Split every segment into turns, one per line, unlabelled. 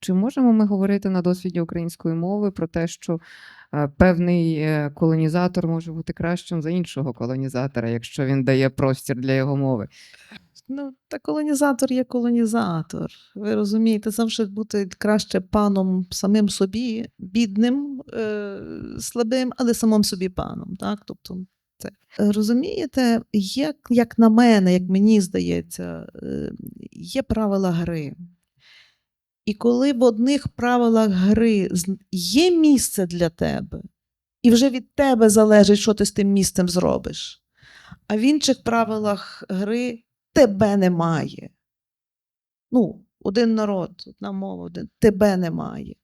Чи можемо ми говорити на досвіді української мови про те, що е, певний е, колонізатор може бути кращим за іншого колонізатора, якщо він дає простір для його мови?
Ну, та колонізатор є колонізатор. Ви розумієте, завжди бути краще паном самим собі, бідним, е, слабим, але самим собі паном. Так? Тобто, це. Розумієте, як, як на мене, як мені здається, е, є правила гри. І коли в одних правилах гри є місце для тебе, і вже від тебе залежить, що ти з тим місцем зробиш, а в інших правилах гри тебе немає. Ну, один народ, одна мова, один, тебе немає.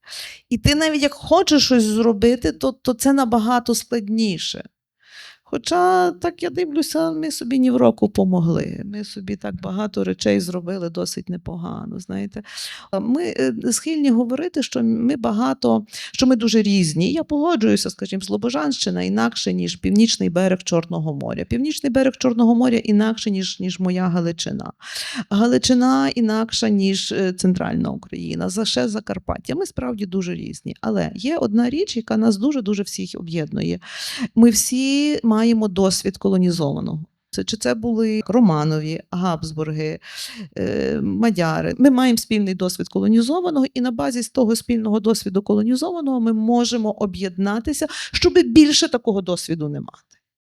І ти навіть як хочеш щось зробити, то, то це набагато складніше. Хоча, так я дивлюся, ми собі ні в року помогли. Ми собі так багато речей зробили досить непогано. Знаєте, ми е, схильні говорити, що ми багато, що ми дуже різні. Я погоджуюся, скажімо, Слобожанщина інакше, ніж північний берег Чорного моря. Північний берег Чорного моря інакше, ніж, ніж моя Галичина. Галичина інакша, ніж е, центральна Україна, за ще Закарпаття. Ми справді дуже різні. Але є одна річ, яка нас дуже дуже всіх об'єднує. Ми всі маємо досвід колонізованого. Це чи це були Романові, Габсбурги, е, Мадяри. Ми маємо спільний досвід колонізованого, і на базі з того спільного досвіду колонізованого ми можемо об'єднатися, щоб більше такого досвіду не мати.